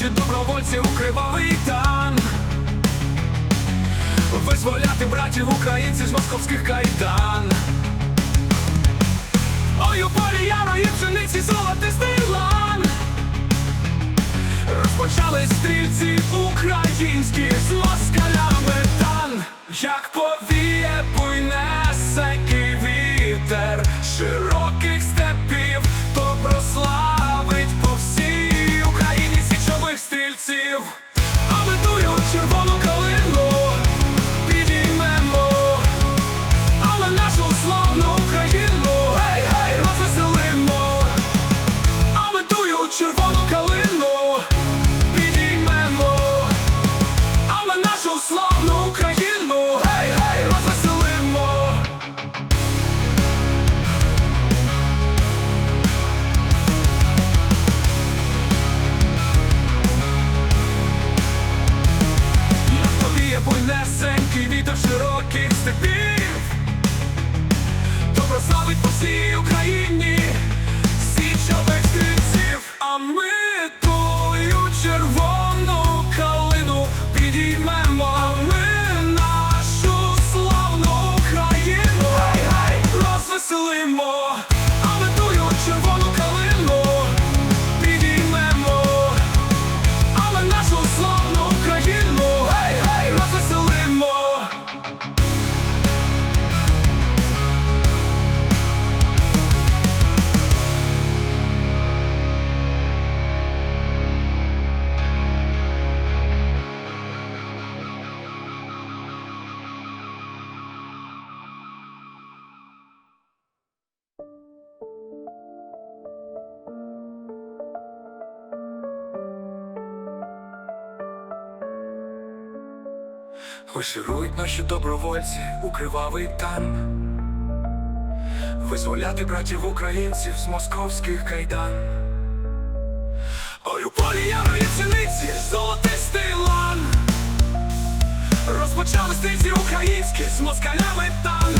наші добровольці у кривавий тан. Визволяти братів українців з московських кайдан. Ой, у полі ярої пшениці золотистий лан Розпочали стрільці українські з москалями тан Як повіє стрільців. Повіє буйнесенький вітер широких степів, то прославить по всій Україні січових стрільців, а ми тую червону калину підіймемо, а ми нашу славну Україну розвеселимо, Виширують наші добровольці у кривавий тан. Визволяти братів українців з московських кайдан. Ой, у полі ярої пшениці золотистий лан Розпочали стиці українські з москалями тан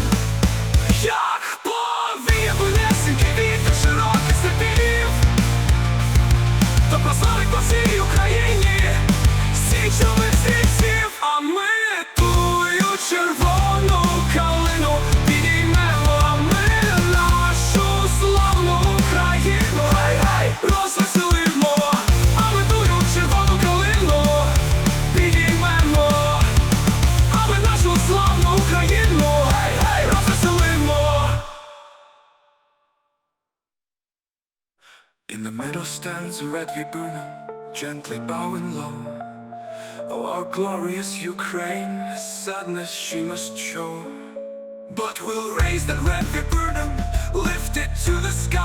In the middle stands a red viburnum, gently bowing low. Oh, our glorious Ukraine, sadness she must show. But we'll raise that red viburnum, lift it to the skies.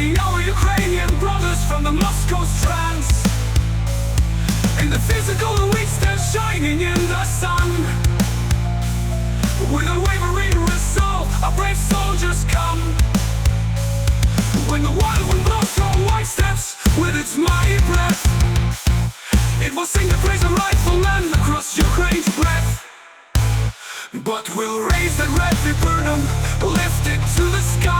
Our Ukrainian brothers from the Moscow trance. In the physical elite stand shining in the sun. With a unwavering resolve, our brave soldiers come. When the wild wind blows from white steps with its mighty breath. It will sing the praise of rightful land across Ukraine's breath. But we'll raise that red viburnum, lift it to the skies.